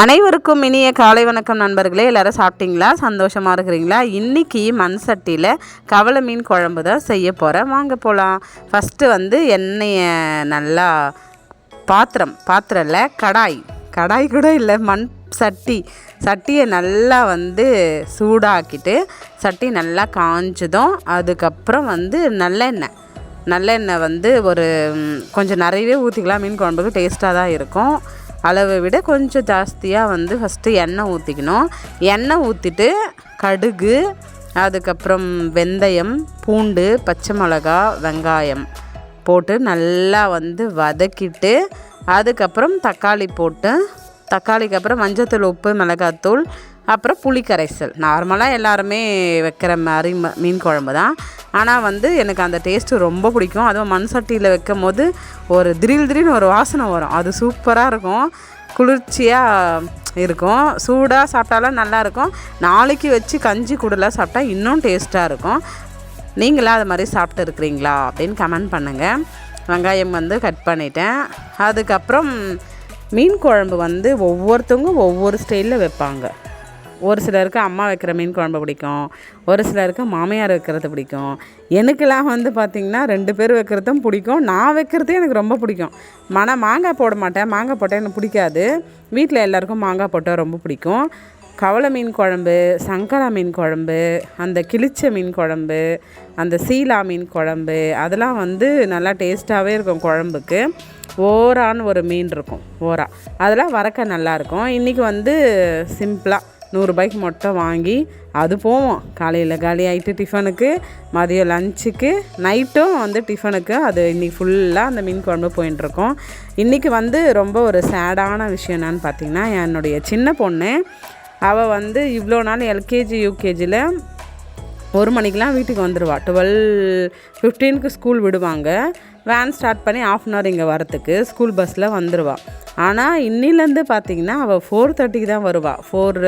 அனைவருக்கும் இனிய காலை வணக்கம் நண்பர்களே எல்லாரும் சாப்பிட்டீங்களா? சந்தோஷமாக இருக்கிறீங்களா? இன்றைக்கி மண் சட்டியில் கவலை மீன் குழம்பு தான் செய்ய போகிறேன் வாங்க போகலாம் ஃபஸ்ட்டு வந்து எண்ணெயை நல்லா பாத்திரம் பாத்திரம் இல்லை கடாய். கடாய் கூட இல்லை மண் சட்டி. சட்டியை நல்லா வந்து சூடாக்கிட்டு சட்டி நல்லா காஞ்சதும். அதுக்கப்புறம் வந்து நல்லெண்ணெய். நல்லெண்ணெய் வந்து ஒரு கொஞ்சம் நிறையவே ஊற்றிக்கலாம் மீன் குழம்புக்கு டேஸ்ட்டாக தான் இருக்கும். அளவை விட கொஞ்சம் ஜாஸ்தியாக வந்து ஃபஸ்ட்டு எண்ணெய் ஊற்றிக்கணும் எண்ணெய் ஊற்றிட்டு கடுகு அதுக்கப்புறம் வெந்தயம் பூண்டு பச்சை மிளகா வெங்காயம் போட்டு நல்லா வந்து வதக்கிட்டு அதுக்கப்புறம் தக்காளி போட்டு தக்காளிக்கு அப்புறம் மஞ்சத்தூள் உப்பு மிளகாத்தூள் அப்புறம் புளி கரைசல் நார்மலாக எல்லாருமே வைக்கிற மாதிரி ம மீன் குழம்பு தான். ஆனால் வந்து எனக்கு அந்த டேஸ்ட்டு ரொம்ப பிடிக்கும். அதுவும் மண் சட்டியில் வைக்கும் போது ஒரு திடீர் திடீர்னு ஒரு வாசனை வரும். அது சூப்பராக இருக்கும். குளிர்ச்சியாக இருக்கும். சூடாக சாப்பிட்டாலும் நல்லாயிருக்கும் நாளைக்கு வச்சு கஞ்சி கூடலாம் சாப்பிட்டா இன்னும் டேஸ்ட்டாக இருக்கும். நீங்களாம் அது மாதிரி சாப்பிட்டு இருக்கிறீங்களா அப்படின்னு கமெண்ட் பண்ணுங்கள் வெங்காயம் வந்து கட் பண்ணிட்டேன். அதுக்கப்புறம் மீன் குழம்பு வந்து ஒவ்வொருத்தவங்க ஒவ்வொரு ஸ்டைலில் வைப்பாங்க. ஒரு சிலருக்கு அம்மா வைக்கிற மீன் குழம்பு பிடிக்கும். ஒரு சிலருக்கு மாமியார் வைக்கிறது பிடிக்கும். எனக்கெல்லாம் வந்து பார்த்திங்கன்னா ரெண்டு பேர் வைக்கிறதும் பிடிக்கும். நான் வைக்கிறதே எனக்கு ரொம்ப பிடிக்கும். மன மாங்காய் போட மாட்டேன். மாங்காய் போட்டால் எனக்கு பிடிக்காது. வீட்டில் எல்லாருக்கும் மாங்காய் போட்டால் ரொம்ப பிடிக்கும். கவலை மீன் குழம்பு சங்கரா மீன் குழம்பு அந்த கிளிச்ச மீன் குழம்பு அந்த சீலா மீன் குழம்பு அதெல்லாம் வந்து நல்லா டேஸ்ட்டாகவே இருக்கும் குழம்புக்கு. ஓரான்னு ஒரு மீன் இருக்கும். ஓரா. அதெல்லாம் வறக்க நல்லாயிருக்கும் இன்றைக்கி வந்து சிம்பிளாக நூறுரூபாய்க்கு மொட்டை வாங்கி அது போவோம். காலையில் காலி ஆகிட்டு டிஃபனுக்கு மதியம் லஞ்சுக்கு நைட்டும் வந்து டிஃபனுக்கு. அது இன்றைக்கி ஃபுல்லாக அந்த மீன் குழம்பு போயின்ட்டுருக்கோம் இன்றைக்கி வந்து ரொம்ப ஒரு சேடான விஷயம் என்னன்னு பார்த்தீங்கன்னா என்னுடைய சின்ன பொண்ணு. அவள் வந்து இவ்வளோ நாள் எல்கேஜி யூகேஜியில் ஒரு மணிக்கெலாம் வீட்டுக்கு வந்துடுவா டுவெல் ஃபிஃப்டீனுக்கு ஸ்கூல் விடுவாங்க. வேன் ஸ்டார்ட் பண்ணி ஆஃப் அன் ஹவர் இங்கே வரத்துக்கு ஸ்கூல் பஸ்ஸில் வந்துடுவா ஆனால் இன்னிலேருந்து பார்த்தீங்கன்னா அவள் ஃபோர் தேர்ட்டிக்கு தான் வருவாள் ஃபோர்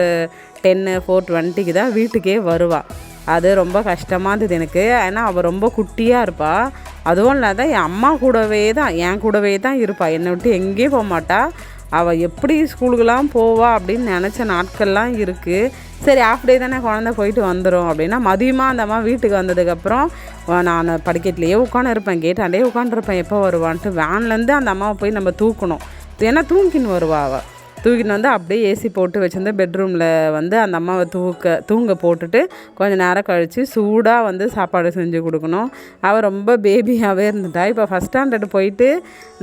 டென்னு ஃபோர் டுவெண்ட்டிக்கு தான் வீட்டுக்கே வருவாள் அது ரொம்ப கஷ்டமாக இருந்தது எனக்கு. ஏன்னா அவள் ரொம்ப குட்டியாக இருப்பாள் அதுவும் இல்லாத என் அம்மா கூடவே தான் என் கூடவே தான் இருப்பாள் என்னை விட்டு எங்கேயும் போக மாட்டாள் அவள் எப்படி ஸ்கூலுக்கெல்லாம் போவா அப்படின்னு நினச்ச நாட்கள்லாம் இருக்குது சரி ஆஃப் டே தானே குழந்த போயிட்டு வந்துடும் அப்படின்னா மதியமாக அந்த அம்மா வீட்டுக்கு வந்ததுக்கப்புறம் நான் நான் படிக்கட்லேயே உட்காந்துருப்பேன் கேட்டாண்டே உட்காந்துருப்பேன் எப்போ வருவான்ட்டு. வேன்லேருந்து அந்த அம்மாவை போய் நம்ம தூக்கணும். ஏன்னா தூங்கின்னு வருவா அவள் தூக்கிட்டு வந்து அப்படியே ஏசி போட்டு வச்சுருந்த பெட்ரூமில் வந்து அந்த அம்மாவை தூக்க தூங்க போட்டுட்டு கொஞ்சம் நேரம் கழித்து சூடாக வந்து சாப்பாடு செஞ்சு கொடுக்கணும். அவள் ரொம்ப பேபியாகவே இருந்துட்டா. இப்போ ஃபஸ்ட் ஸ்டாண்டர்ட் போயிட்டு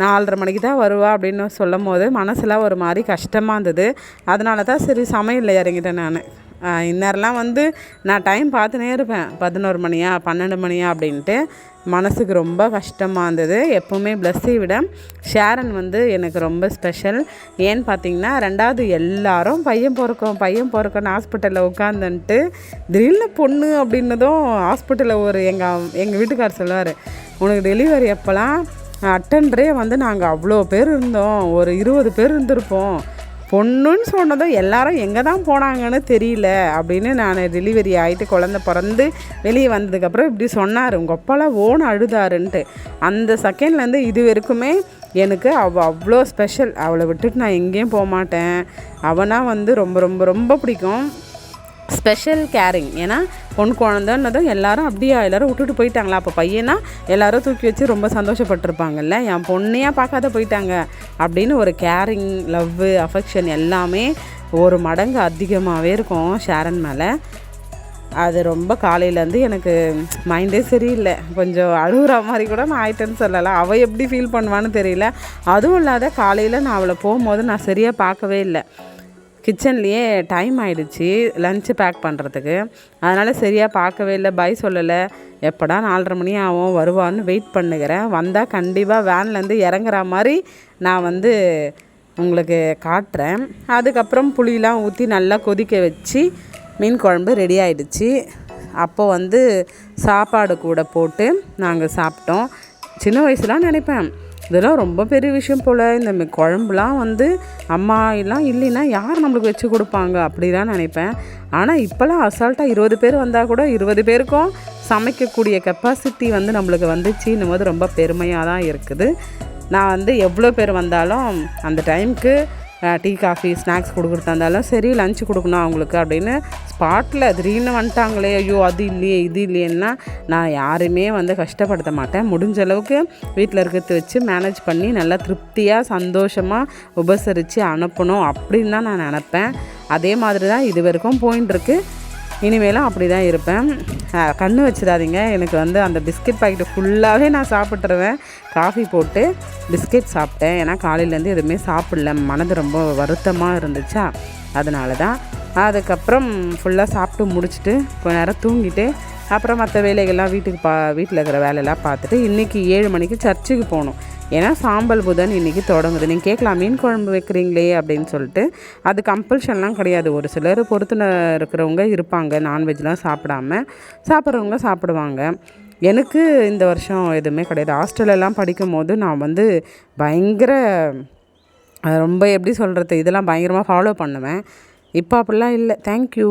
நாலரை மணிக்கு தான் வருவா அப்படின்னு சொல்லும் போது மனசில் ஒரு மாதிரி கஷ்டமாக இருந்தது. அதனால தான் சரி சமையலில் இறங்கிட்டேன் நான். இந்நேரம்லாம் வந்து நான் டைம் பார்த்துனே இருப்பேன். பதினோரு மணியா பன்னெண்டு மணியா அப்படின்ட்டு. மனசுக்கு ரொம்ப கஷ்டமாக இருந்தது. எப்போவுமே பிளஸ்ஸை விட ஷேரன் வந்து எனக்கு ரொம்ப ஸ்பெஷல் ஏன்னு பார்த்தீங்கன்னா ரெண்டாவது எல்லாரும் பையன் பிறக்கும் பையன் பிறக்கணும் ஹாஸ்பிட்டலில் உட்காந்துன்ட்டு திடீர்னு பொண்ணு அப்படின்னதும் ஹாஸ்பிட்டலில் ஒரு எங்கள் எங்கள் வீட்டுக்கார் சொல்லுவார் உனக்கு டெலிவரி அப்போல்லாம் அட்டன்டரே வந்து நாங்கள் அவ்வளோ பேர் இருந்தோம். ஒரு இருபது பேர் இருந்திருப்போம். பொண்ணுன்னு சொன்னதும் எல்லாரும் எங்கே தான் போனாங்கன்னு தெரியல அப்படின்னு நான் டெலிவரி ஆகிட்டு குழந்த பிறந்து வெளியே வந்ததுக்கப்புறம் இப்படி சொன்னார். உங்கள் அப்பாலாம் ஓன் அழுதாருன்ட்டு. அந்த செகண்ட்லேருந்து இது வரைக்குமே எனக்கு அவ அவ்வளோ ஸ்பெஷல் அவளை விட்டுட்டு நான் எங்கேயும் போக மாட்டேன் அவனா வந்து ரொம்ப ரொம்ப ரொம்ப பிடிக்கும். ஸ்பெஷல் கேரிங் ஏன்னா பொன் குழந்தைன்னதும் எல்லாரும் அப்படியா எல்லாரும் விட்டுட்டு போயிட்டாங்களா? அப்போ பையனா எல்லாரும் தூக்கி வச்சு ரொம்ப சந்தோஷப்பட்டிருப்பாங்கல்ல? என் பொண்ணையா பார்க்காத போயிட்டாங்க. அப்படின்னு ஒரு கேரிங் லவ்வு அஃபெக்ஷன் எல்லாமே ஒரு மடங்கு அதிகமாகவே இருக்கும் ஷேரன் மேலே. அது ரொம்ப காலையிலேருந்து எனக்கு மைண்டே சரியில்லை. கொஞ்சம் அழுகுற மாதிரி கூட நான் ஆயிட்டேன்னு சொல்லலாம் அவள் எப்படி ஃபீல் பண்ணுவான்னு தெரியல. அதுவும் இல்லாத காலையில் நான் அவளை போகும்போது நான் சரியாக பார்க்கவே இல்லை. கிச்சன்லேயே டைம் ஆயிடுச்சு லஞ்சு பேக் பண்ணுறதுக்கு அதனால் சரியாக பார்க்கவே இல்லை பை சொல்லலை. எப்படா நாலரை மணி ஆகும் வருவான்னு வெயிட் பண்ணுகிறேன். வந்தால் கண்டிப்பாக வேன்லேருந்து இறங்குற மாதிரி நான் வந்து உங்களுக்கு காட்டுறேன். அதுக்கப்புறம் புளியெலாம் ஊற்றி நல்லா கொதிக்க வச்சு மீன் குழம்பு ரெடி ஆயிடுச்சு. அப்போ வந்து சாப்பாடு கூட போட்டு நாங்கள் சாப்பிட்டோம். சின்ன வயசுலாம் நினைப்பேன். இதெல்லாம் ரொம்ப பெரிய விஷயம் போல். இந்த குழம்புலாம் வந்து அம்மா எல்லாம் இல்லைன்னா யார் நம்மளுக்கு வச்சு கொடுப்பாங்க? அப்படிலாம் நினைப்பேன். ஆனால் இப்போல்லாம் அசால்ட்டாக இருபது பேர் வந்தால் கூட இருபது பேருக்கும் சமைக்கக்கூடிய கெப்பாசிட்டி வந்து நம்மளுக்கு வந்துச்சுன்னும் போது ரொம்ப பெருமையாக தான் இருக்குது. நான் வந்து எவ்வளோ பேர் வந்தாலும் அந்த டைமுக்கு டீ காஃபி ஸ்நாக்ஸ் கொடுக்குறதா இருந்தாலும் சரி லஞ்ச் கொடுக்கணும் அவங்களுக்கு அப்படின்னு ஸ்பாட்டில் திடீர்னு வந்துட்டாங்களே ஐயோ அது இல்லையே இது இல்லையேன்னா நான் யாருமே வந்து கஷ்டப்படுத்த மாட்டேன். முடிஞ்ச அளவுக்கு வீட்டில் இருக்கிறத வச்சு மேனேஜ் பண்ணி நல்லா திருப்தியாக சந்தோஷமாக உபசரித்து அனுப்பணும் அப்படின்னு தான் நான் நினப்பேன். அதே மாதிரி தான் இது வரைக்கும் போயின்னு இருக்கு. இனிமேலும் அப்படி தான் இருப்பேன் கண்ணு வச்சிடாதீங்க. எனக்கு வந்து அந்த பிஸ்கெட் பாக்கெட்டு ஃபுல்லாகவே நான் சாப்பிட்ருவேன் காஃபி போட்டு பிஸ்கெட் சாப்பிட்டேன். ஏன்னா காலையிலேருந்து எதுவுமே சாப்பிடல. மனது ரொம்ப வருத்தமாக இருந்துச்சா? அதனால தான் அதுக்கப்புறம் ஃபுல்லாக சாப்பிட்டு முடிச்சுட்டு கொஞ்ச நேரம் தூங்கிட்டு அப்புறம் மற்ற வேலைகள்லாம் வீட்டுக்கு பா வீட்டில் இருக்கிற வேலையெல்லாம் பார்த்துட்டு இன்றைக்கி ஏழு மணிக்கு சர்ச்சுக்கு போகணும். ஏன்னா சாம்பல் புதன் இன்றைக்கி தொடங்குது. நீங்கள் கேட்கலாம் மீன் குழம்பு வைக்கிறீங்களே அப்படின்னு சொல்லிட்டு. அது கம்பல்ஷன்லாம் கிடையாது. ஒரு சிலர் பொறுத்துன இருக்கிறவங்க இருப்பாங்க. நான்வெஜ்லாம் சாப்பிடாம சாப்பிட்றவங்க சாப்பிடுவாங்க. எனக்கு இந்த வருஷம் எதுவுமே கிடையாது. ஹாஸ்டலெல்லாம் படிக்கும் போது நான் வந்து பயங்கர ரொம்ப எப்படி சொல்கிறது இதெல்லாம் பயங்கரமாக ஃபாலோ பண்ணுவேன். இப்போ அப்படிலாம் இல்லை. தேங்க்யூ